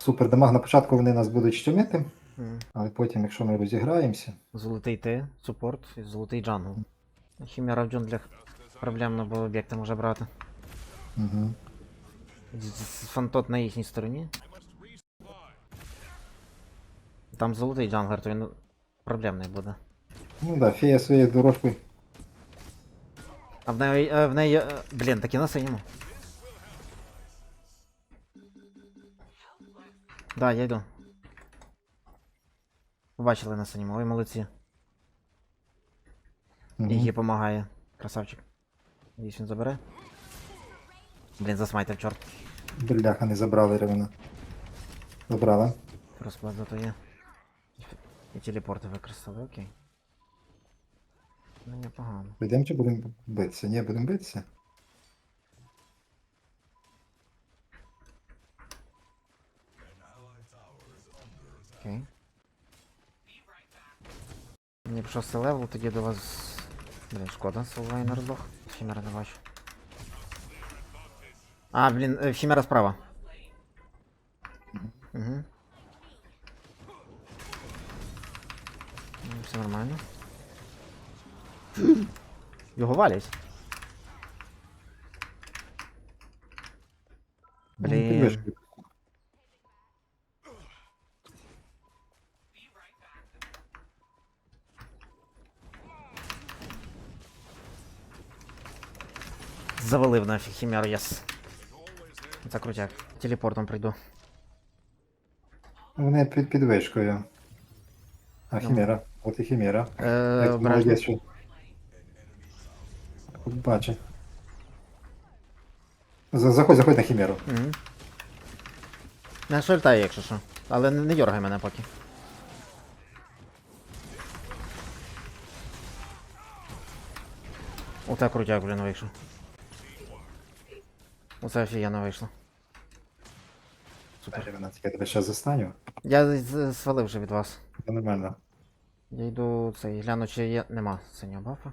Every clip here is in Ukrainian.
Супер дамаг на початку вони нас будуть щемити, М. але потім, якщо ми розіграємося. Золотий ти, супорт і золотий джангл. Хімера в джунглях проблемно, бо об'єкти може брати. Угу. З- з- Фантот на їхній стороні. Там золотий джанглер, то він проблемний буде. Ну да, фея своєю дорожкою. А в неї. е, в неї. е, Блін, таки на синьому. Да, я йду. Побачили на синьому, ой, молодці. Угу. Їй допомагає. Красавчик. Надіюсь, він забере. Блін, засмайтив, чорт. Бляха, не забрали ревена. Забрала. Розклад зато є. І телепорти використали, окей. Ну, непогано. Прийдемо чи будемо битися? Ні, будемо битися. Окей. Мені пішов це левел, тоді до вас. Блін, шкода, Солвайнер здох. Хімера не бачу. А, блін, е, Хімера справа. Угу. Все нормально. Його валять. Ну, Блін. Завалив нафіг хімеру, єс. Це крутяк. Телепортом прийду. Вони під підвишкою. А Ну. хімера. От і хімера. Е, молодець, що. Заходь, заходь на хімеру. Угу. Не шультає, якщо що. Але не, не дергай мене поки. Оце крутяк, блін, вийшов. Оце офігенно вийшло. Супер. Тільки я тебе ще застаню. Я з- свалив вже від вас. Це нормально. Я йду цей, гляну, чи є. Нема синього бафа.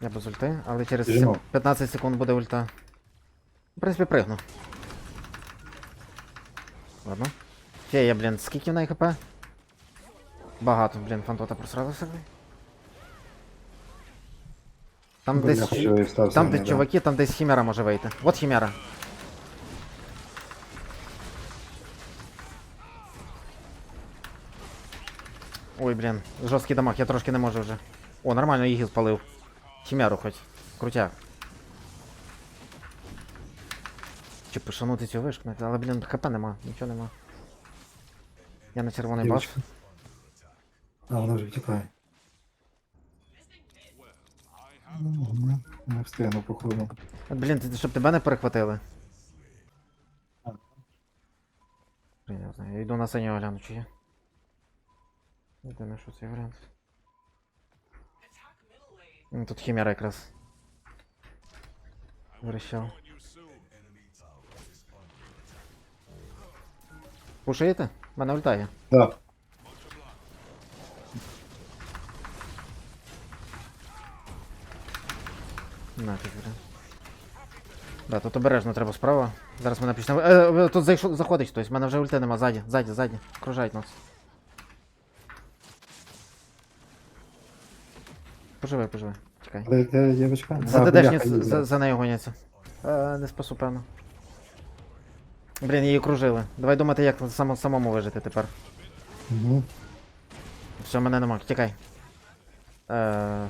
Я без ульти, але через Біжимо. сім- 15 секунд буде ульта. В принципі, пригну. Ладно. Фея, блін, скільки в неї хп? Багато, блін, фантота просрала собі. Там десь. Там, сильний, де да. чуваки, там десь хімера може вийти. От хімера. Ой, блін, жорсткий дамаг, я трошки не можу вже. О, нормально їх спалив. Хімеру хоч. Крутяк. Чи пошанути цю вишку, але, блін, хп нема, нічого нема. Я на червоний баф. А, вона вже втікає. Мгм. Не встигну, походу. От, Блін, ти- щоб тебе не перехватили. Блін, я не знаю, я йду на синього гляну, чи є. Єдине, що цей варіант. М, Тут хімера якраз. Верещав. Пушаєте? Мене ультає. Да. Нафіг, бля. Да, тут обережно треба справа. Зараз мене почне. Е, е, тут зайшов, заходить хтось, в мене вже ульти нема, ззаді, ззаді, ззаді. Окружають нас. Поживай, поживай. Чекай. Де, де дівчинка? За ДДшні за, за нею гоняться. Е, не спасу, певно. Блін, її окружили. Давай думати, як само, самому вижити тепер. Мгм. Все, мене нема, тікай. Е...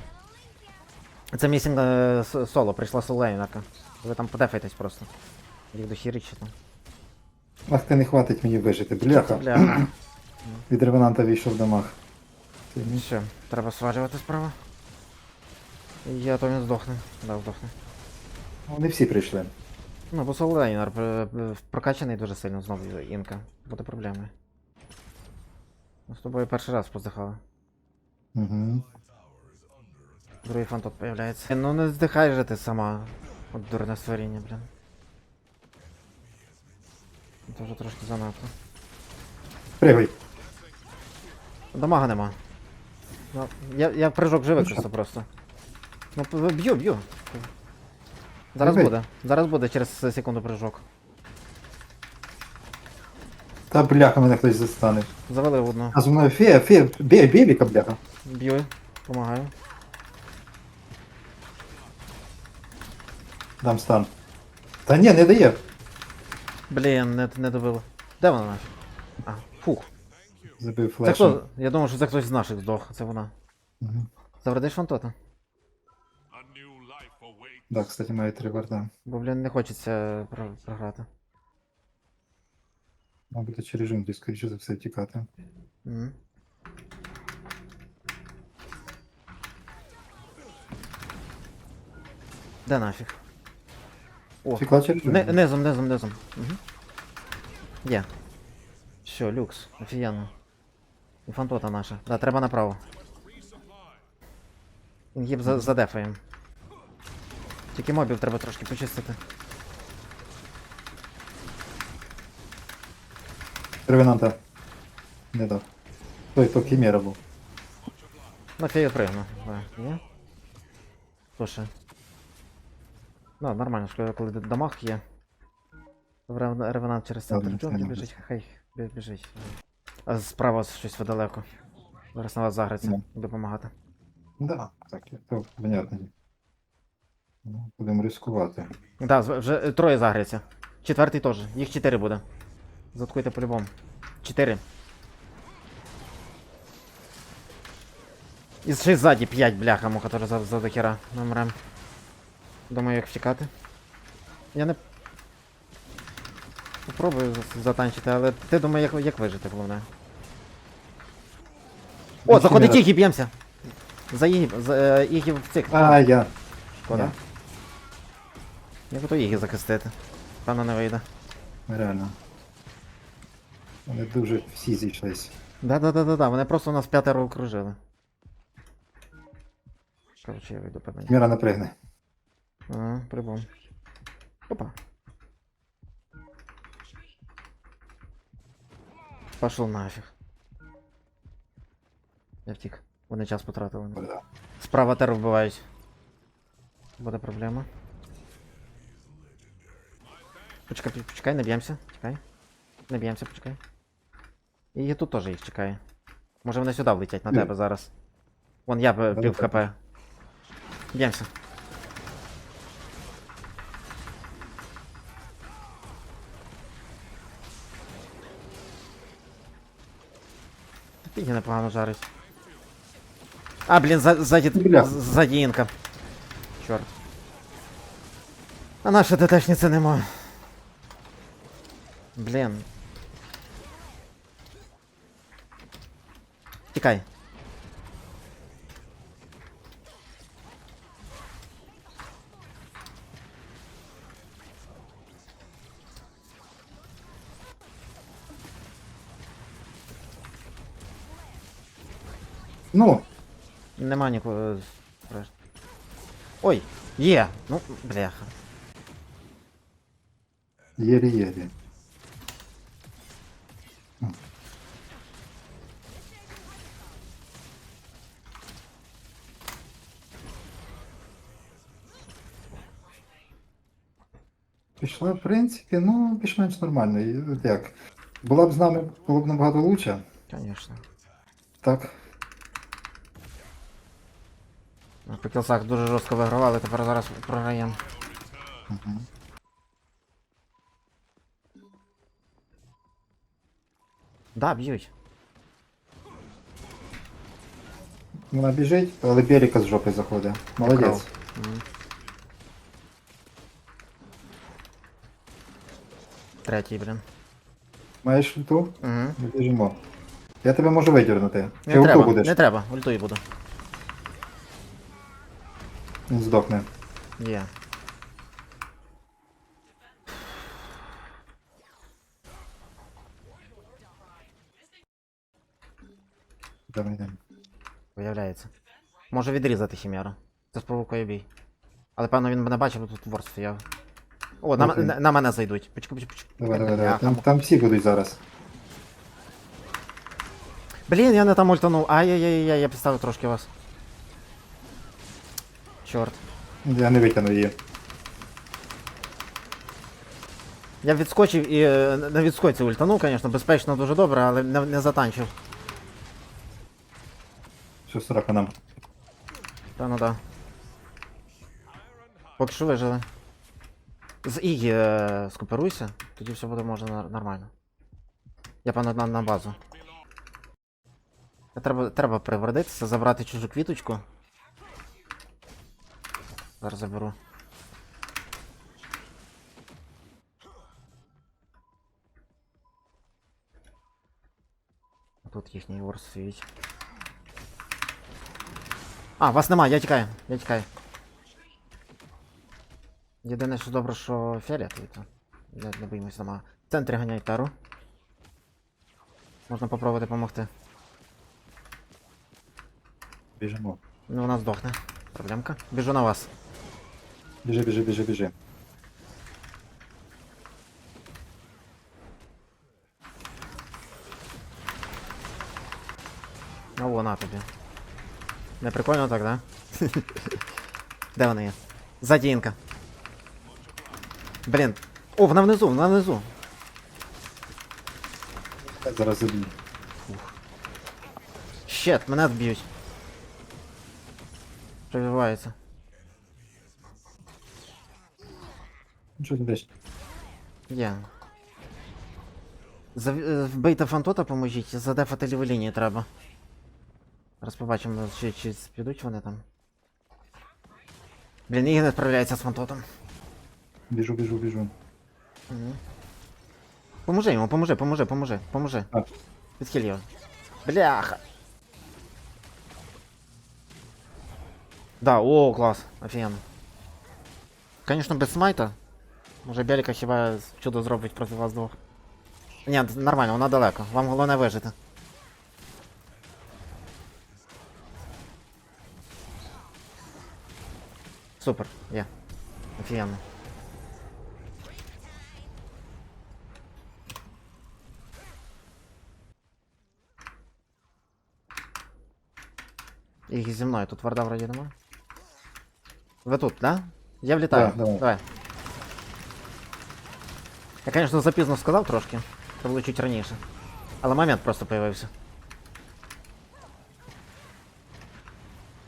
Це місінг е, с- соло, прийшла солейнерка. Ви там подефайтесь просто. Їх до там. Ах, ти не хватить мені вижити. Бляха. Бля. Від ревенанта вийшов дамаг. Це ні. Все, треба сважувати справа. Я то він здохне. Да, здохне. Вони всі прийшли. Ну, бо солейнер е, прокачаний дуже сильно знову інка. Буде проблеми. Ми з тобою перший раз поздихали. Угу. Другий фан тут появляється. Ну не здихай же ти сама. От дурне створіння, блін. Це вже трошки занадто. Пригай. Дамага нема. Ну, я, я прыжок вже Ну, використав просто. Ну, б'ю, б'ю. Зараз Бий. буде. Зараз буде через секунду прыжок. Та бляха мене хтось застане. Завели одну. А зі мною фея, фея, бей, беліка, бляха. Б'ю, помагаю. Дам стан. Та ні, не дає. Блін, не, не добило. Де вона нафіг? А, фух. Забив Це флешем. хто? Я думав, що це хтось з наших здох, це вона. Мгм. Завредиш фантота? Да, кстати, маю три варда. Бо, блін, не хочеться про- програти. Мабуть, через режим десь, скоріше за все, тікати. Мгм. Де нафіг? О, Тікла через низом, низом, низом. Угу. Є. Все, люкс, офігенно. І фантота наша. Да, треба направо. Інгіб за, задефаєм. Тільки мобів треба трошки почистити. Ревенанта. Не дав. Той, то хімера був. На фею пригну. Да, є. Слушай. Ну, нормально, що коли дамаг є. Рев- Ревенант через центр. Ладно, Чого біжить? Хай бі- біжить. А справа щось ви далеко. Зараз на вас загриться, допомагати. Да, так, то понятно. Ну, Будемо ризикувати. Да, вже е, троє загряться. Четвертий теж. Їх чотири буде. Заткуйте по-любому. Чотири. І ще ззаді п'ять, бляха, муха теж за, за дохера. Номерем. Думаю, як втікати. Я не. Попробую затанчити, але ти думай, як, як вижити, головне. О, заходить Хімера. Ігі, б'ємося! За Ігі, за Ігі в цик. А, я. Шкода. Ні. Як ото Ігі захистити? Певно не вийде. Реально. Вони дуже всі зійшлись. Да-да-да-да-да, вони просто нас п'ятеро окружили. Короче, я вийду певно. Хімера напрягне. Ага, прибом. Опа. Пошел нафиг. Я втік. Вони час потратили. Справа теру вбивають. Буде проблема. Почекай, пі- почекай, не б'ємося. Чекай. Не б'ємося, почекай. І тут теж їх чекає. Може вони сюди влетять на Ні. тебе зараз. Вон я б- Да, пів да, хп. Б'ємося. Пігі непогано жарить. А, блін, за- ззаді, Бля. з- ззаді інка. Чорт. А наша ДТшниця нема. Блін. Тікай. Ну, Нема нікого. страш- Ой, є! Ну, бляха. єлі-єлі. Пішла, в принципі, ну, більш-менш нормально. І, от Як? Була б з нами, було б набагато лучше. Конечно. Так. По кілсах дуже жорстко вигравали, тепер зараз програємо. Угу. Да, б'ють. Вона біжить, але Беріка з жопи заходить. Молодець. Мгм. Третій, блін. Маєш ульту? Угу. Ми біжимо. Я тебе можу видірнути. Ти Не ульту треба, будеш. не треба, ультуй буду. Він здохне. Є. Давай йдемо. Виявляється. Може відрізати хімеру. Це спровокує бій. Але певно він мене бачив, бо тут ворд стояв. О, на, Окей. на, на мене зайдуть. Почекай, почекай, почекай. Давай, давай, давай. Там, там всі будуть зараз. Блін, я не там ультанув. Ай-яй-яй, я підставив трошки вас. Чорт. Я не витягну її. Я відскочив і е, на відскоці ультанув, звісно, безпечно дуже добре, але не, не затанчив. Що срака нам? Та ну да. Поки що вижили. З Ігі е, скооперуйся, тоді все буде можна нормально. Я певно на, на базу. Треба, треба привердитися, забрати чужу квіточку. Зараз заберу. Тут їхній ворс стоїть. А, вас нема, я тікаю, я тікаю. Єдине, що добре, що фіолетовий, то не, не боїмось нема. В центрі ганяй тару. Можна попробувати допомогти. Біжимо. Ну, вона здохне. Проблемка. Біжу на вас. Біжи, біжи, біжи, біжи. Ну, вона тобі. Не прикольно так, да? Де вони є? Задінка. Блін. О, вона внизу, вона внизу. Я зараз заб'ю. Щет, мене вб'ють. Прививається. Що ти десь? Є. Зав... е, Вбийте фантота, поможіть, задефати ліву лінію треба. Зараз побачимо, чи, чи підуть вони там. Блін, Іги не справляється з фантотом. Біжу, біжу, біжу. Мгм. Поможи йому, поможи, поможи, поможи, поможи. А. Відхиль його. Бляха. Да, о, клас, офігенно. Конечно, без смайта. Може Беліка хіба чудо зробить проти вас двох. Ні, нормально, вона далеко. Вам головне вижити. Супер, є. Офігенно. Їх зі мною, тут варда вроді нема. Ви тут, да? Я влітаю. Да, давай. давай. Я, конечно, запізно сказав трошки. Треба було чуть раніше. Але момент просто появився.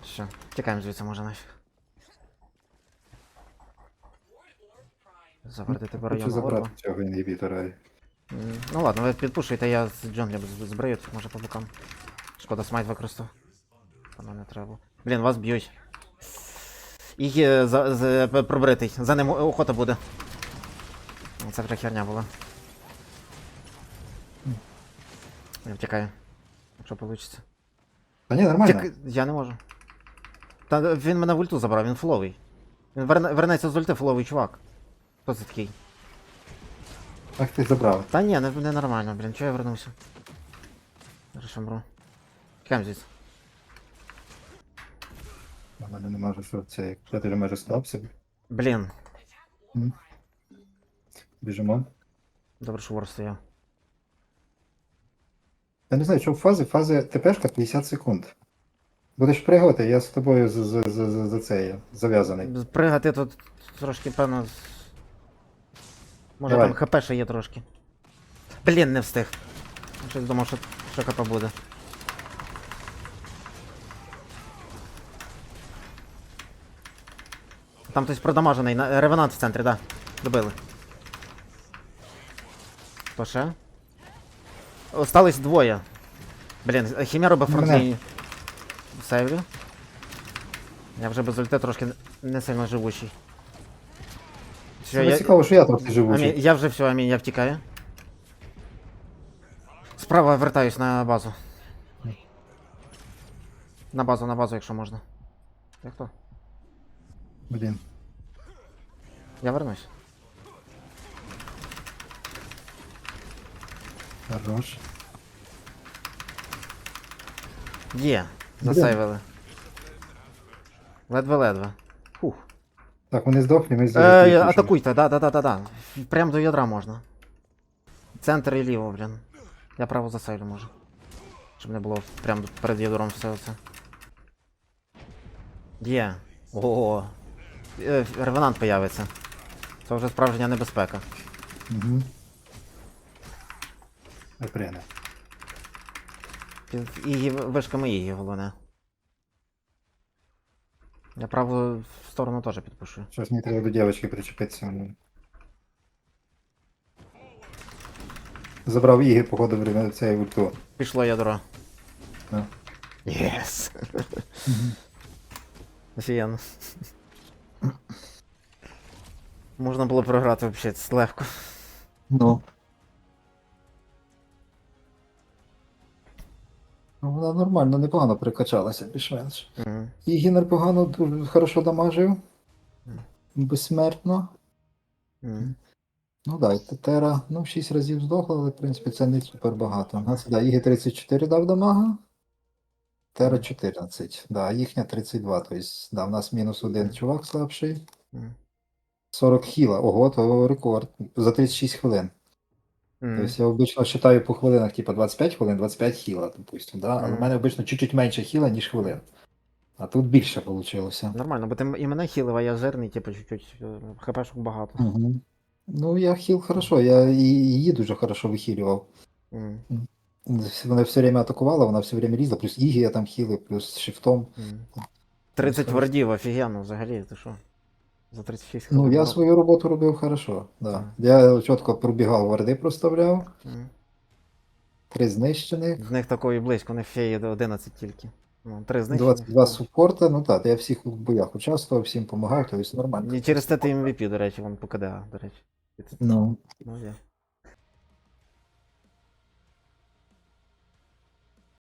Все, тікаємо звідси, може нафіг. Завердити Хочу район забрати цього інгібітора. Ну ладно, ви підпушуйте, я з джунглі з- збрию, може по бокам. Шкода, смайт використав. Воно не треба. Блін, вас б'ють. І е, за, за, пробритий. За ним охота буде. Це вже херня була. Я втікаю. Якщо вийде. Та ні, нормально. Тік... Я не можу. Та він мене в ульту забрав, він фуловий. Він верне... вернеться з ульти фуловий чувак. Хто це такий? Ах ти забрав. Та ні, не, не нормально, блін, чого я вернувся? Зараз мру. Тікаємо звідси. У мене не може що це. Я майже стався. Блін, Біжимо. добре, що вор стояв. Я не знаю, що в фази, фази ТПшка 50 секунд. Будеш пригати, я з тобою за, за, за, за, за це є, зав'язаний. Пригати тут трошки, певно. з- Може Давай. там хп ще є трошки. Блін, не встиг. Щось думав, що, що хп буде. Там хтось продамажений, на- ревенант в центрі, да. Добили. Хто ще? Остались двоє. Блін, хімера би Мене. фронтлінію. Сейвлю. Я вже без ульти трошки не сильно живучий. Все, я, цікаво, що я трохи амінь, живучий. я вже все, амінь, я втікаю. Справа вертаюсь на базу. На базу, на базу, якщо можна. Як то? Блін. Я вернусь. Хорош. Є, засейвили. Ледве-ледве. Фух. Так, вони здохли, ми Е, зараз. атакуйте, да, да, да, да, да. Прям до ядра можна. Центр і ліво, блін. Я право засейвлю можу. Щоб не було прямо перед ядуром все це. Є. Ого. Е, Ревенант появиться. Це вже справжня небезпека. Угу. Під Ігі, вишками Ігі, головне. Я праву сторону теж підпишу. Щось мені треба до дівчинки причепитися. Забрав Іги, походу, в цей ульту. Пішло ядро. Єс. Офігенно. Можна було програти взагалі легко. Ну. Ну, Вона нормально, непогано прикачалася, більш-менш. Мгм. Ігі непогано, дуже хорошо дамажив. Безсмертно. Мгм. Ну да, і Тетера, ну, 6 разів здохла, але в принципі це не супер багато. У нас, да, Ігі 34 дав дамага. Тера 14. Да, їхня 32. Тобто, да, в нас мінус один чувак слабший. Мгм. 40 хіла. Ого, то рекорд. За 36 хвилин. Мгм. Тобто я обично вважаю по хвилинах, типу 25 хвилин, 25 хіла, допустим, да? але в мене обично чуть-чуть менше хіла, ніж хвилин. А тут більше вийшло. Нормально, бо ти і мене хілив, а я жирний, типу, чуть-чуть е, хпшок багато. Угу. Ну, я хіл хорошо, я її дуже хорошо вихилював. Мгм. Вона все время атакувала, вона все время різала, плюс Ігі я там хілив, плюс шифтом. Мгм. 30 хорошо. вардів, офігенно, взагалі, ти що? За 36 хвилин. Ну, я свою роботу робив хорошо. Да. Я чітко пробігав, варди проставляв, три знищених, В них такої близько, у них є до 11 тільки. Ну, три знищені. 22 супорта, ну так, я в всіх боях участвував, всім допомагав, тобто нормально. І через те ти MVP, до речі, вон по КДА, до речі. Ну, Ну, є.